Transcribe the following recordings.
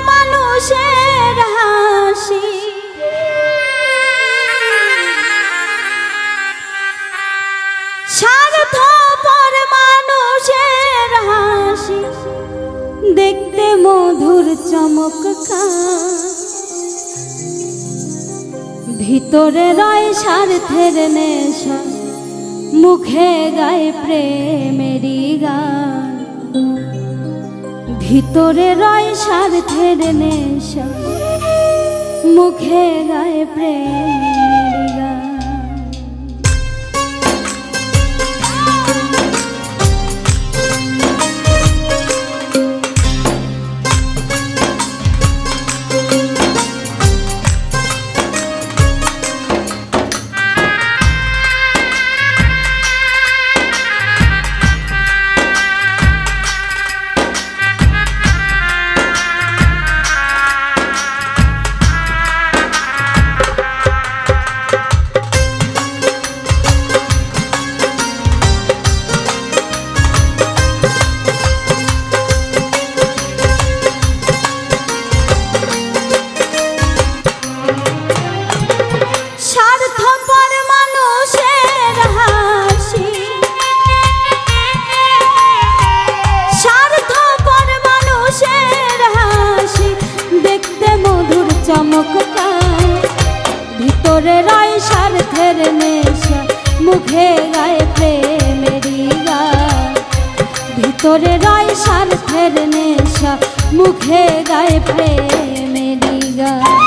মানুষের হাসি। মানুষের হাসি। দেখতে মধুর চমৎকার। ভিতরে রয় স্বার্থের নেশা, মুখে গায়ে প্রেমেরি গান। ভিতরে রয় স্বার্থের নেশা মুখে রায় প্রেমেরই মুখে গায়ে প্রেমেরই গান ভিতরে রয় স্বার্থের নেশা মুখে গায়ে প্রেমেরই গান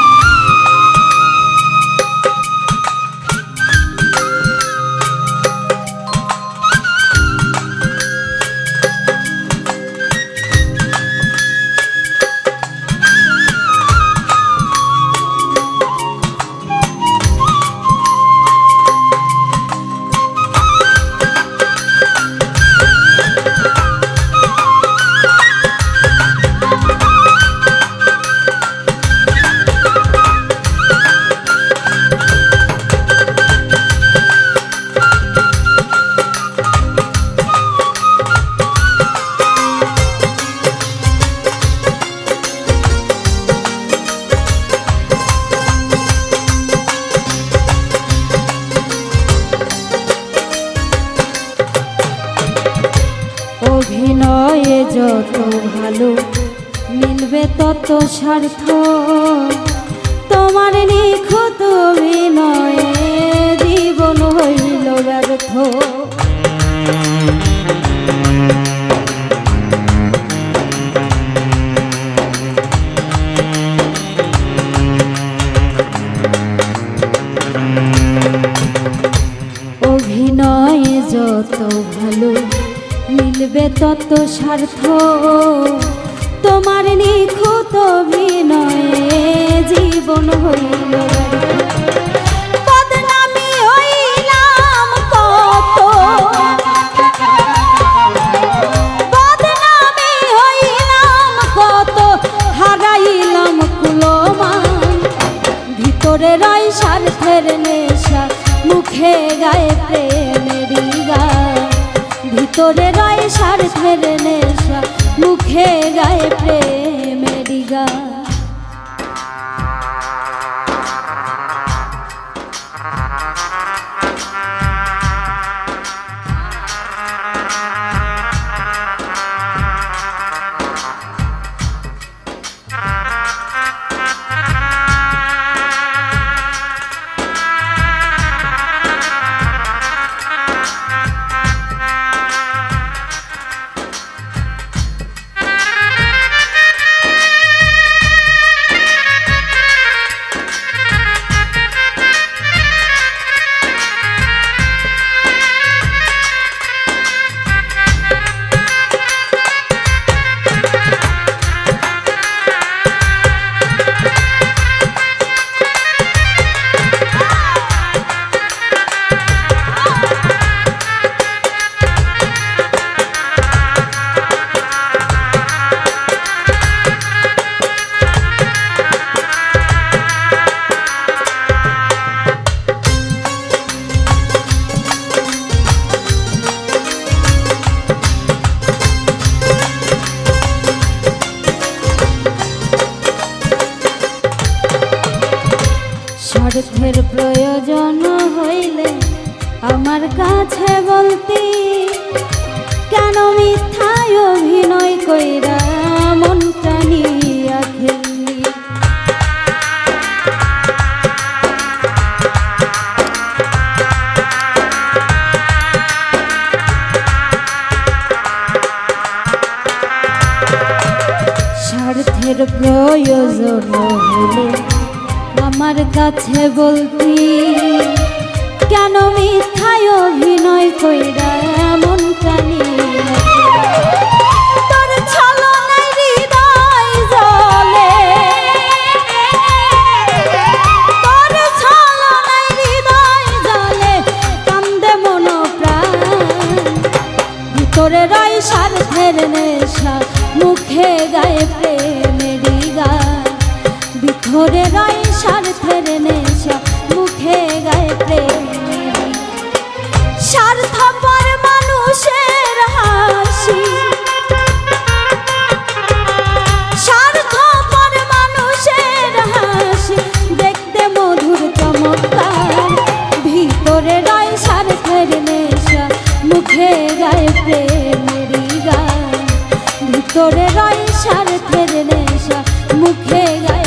যত ভালো মিলবে তত স্বার্থ তোমার নিখুঁত বিনয়ে জীবন হইল ব্যর্থ। স্বার্থ তোমার নিখুত অভিনয়ে জীবন হইল। ভিতরে রয় স্বার্থের নেশা মুখে গায়ে প্রেমের গান। স্বার্থের প্রয়োজন হইলে আমার কাছে বলতি, কেন মিথ্যায় অভিনয় কইরা মনটা নিয়া খেললি স্বার্থের প্রয়োজন হলে আমার কাছে বলতি কেন মিথ্যায় অভিনয় কইরা এমন কানি তোর ছলনায় হৃদয় ভিতরে রয় স্বার্থের নেশা মুখে গায়ে প্রেমেরই স্বার্থপর মানুষের হাসি। স্বার্থপর হাসি, দেখতে মধুর ভিতরে রয় স্বার্থের নেশা মুখে ভিতরে নেশা মুখে গায়ে